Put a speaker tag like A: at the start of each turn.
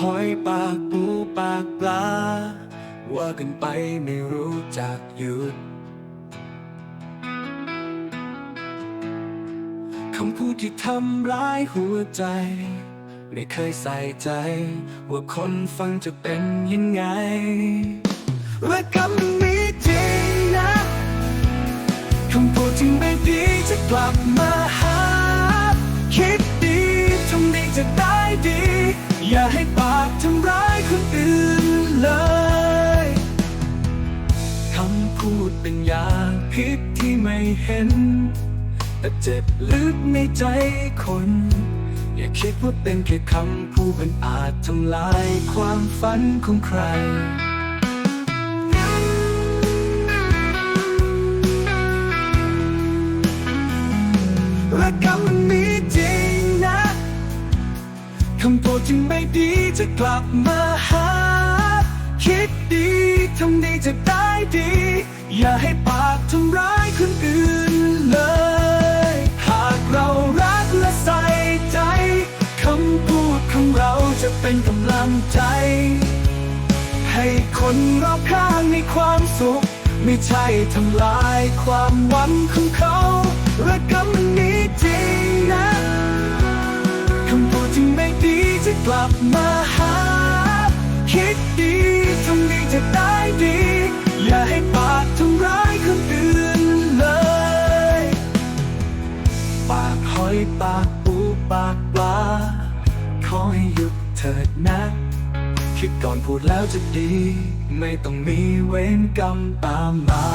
A: หอยปากปูปากปลา ว่ากันไปไม่รู้จักหยุดคำพูดที่ทำร้ายหัวใจ ไม่เคยใส่ใจ ว่าคนฟังจะเป็นยังไงและคำมันมีจริงนะคำพูดที่ไม่ดีจะกลับมาหา คิดดีทำดีจะได้ดี อย่าให้ป พิษที่ไม่เห็น แต่เจ็บลึกในใจคน อย่าคิดว่าเป็นแค่คำพูดมันอาจทำลายความฝันของใครและคำมันมีจริงนะคำพูดที่ไม่ดีจะกลับมาหา คิดดี ทำดีจะได้ดี อย่าให้ปากทำร้ายคนอื่นเลย หากเรารักและใส่ใจคำพูดของเราจะเป็นกำลังใจ ให้คนรอบข้างมีความสุข ไม่ใช่ทำลายความหวังของเขาและคำมันนี้จริงนะ คำพูดที่ไม่ดีจะกลับมาหา คิดดีทำดีจะได้ดี อย่าให้ปากทำร้ายคนอื่นเลย ปากหอยปากปูปากปลา ขอให้หยุดเถิดนะคิดก่อนพูดแล้วจะดี ไม่ต้องมีเวรกรรมตามมา